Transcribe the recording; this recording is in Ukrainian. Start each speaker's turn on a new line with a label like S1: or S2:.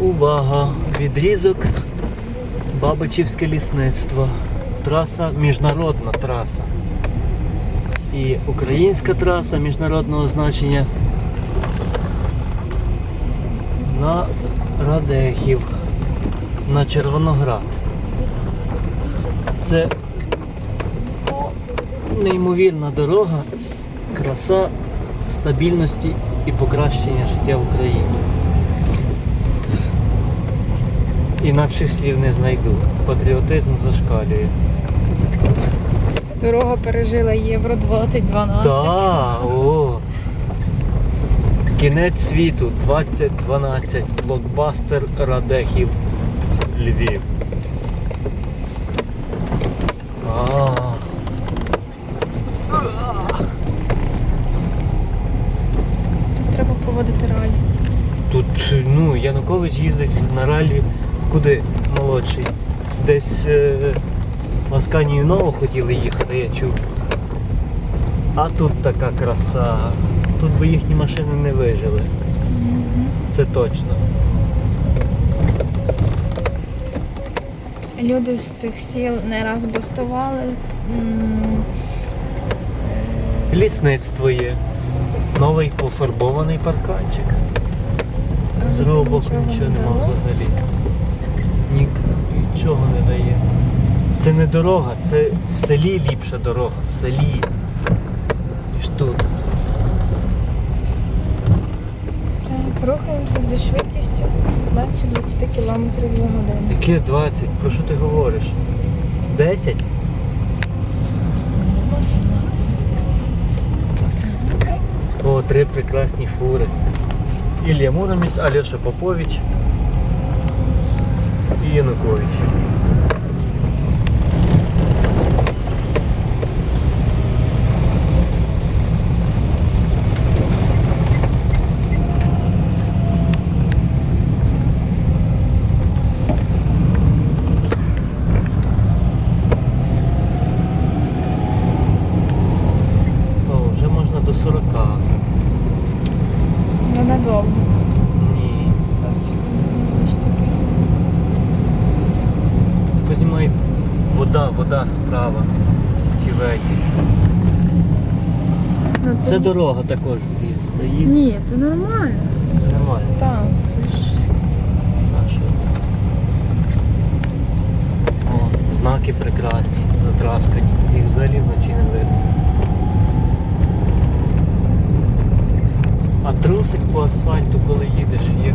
S1: Увага! Відрізок Бабичівське лісництво. Траса, міжнародна траса. І українська траса міжнародного значення на Радехів, на Червоноград. Це неймовірна дорога, краса стабільності і покращення життя в Україні. Інакших слів не знайду. Патріотизм зашкалює.
S2: Дорога пережила Євро 2012.
S1: Да, о. Кінець світу 2012. Блокбастер Радехів. Львів. А.
S2: Тут треба проводити ралі.
S1: Тут ну, Янукович їздить на ралі куди молодший. Десь е, в Асканію Нову хотіли їхати, я чув. А тут така краса. Тут би їхні машини не вижили. Це точно.
S2: Люди з цих сіл не раз бастували.
S1: Лісництво є. Новий пофарбований парканчик. З другого боку
S2: нічого
S1: нічого нема взагалі. Ні, нічого не дає. Це не дорога, це в селі ліпша дорога, в селі. Ніж тут.
S2: Так, рухаємося зі швидкістю менше 20 км за годину.
S1: Яке 20? Про що ти говориш? 10? О, три прекрасні фури. Ілія Муромець, Алеша Попович і Янукович. 40.
S2: Ну надовго.
S1: Ні.
S2: Що там знову ж таке?
S1: Познімай вода, вода справа в ківеті.
S2: Ну,
S1: Це дорога також в ліс.
S2: Ні, це нормально.
S1: Нормально.
S2: Так, це ж.
S1: Наша. О, знаки прекрасні, затраскані. Їх взагалі вночі не видно. А трусик по асфальту, коли їдеш, як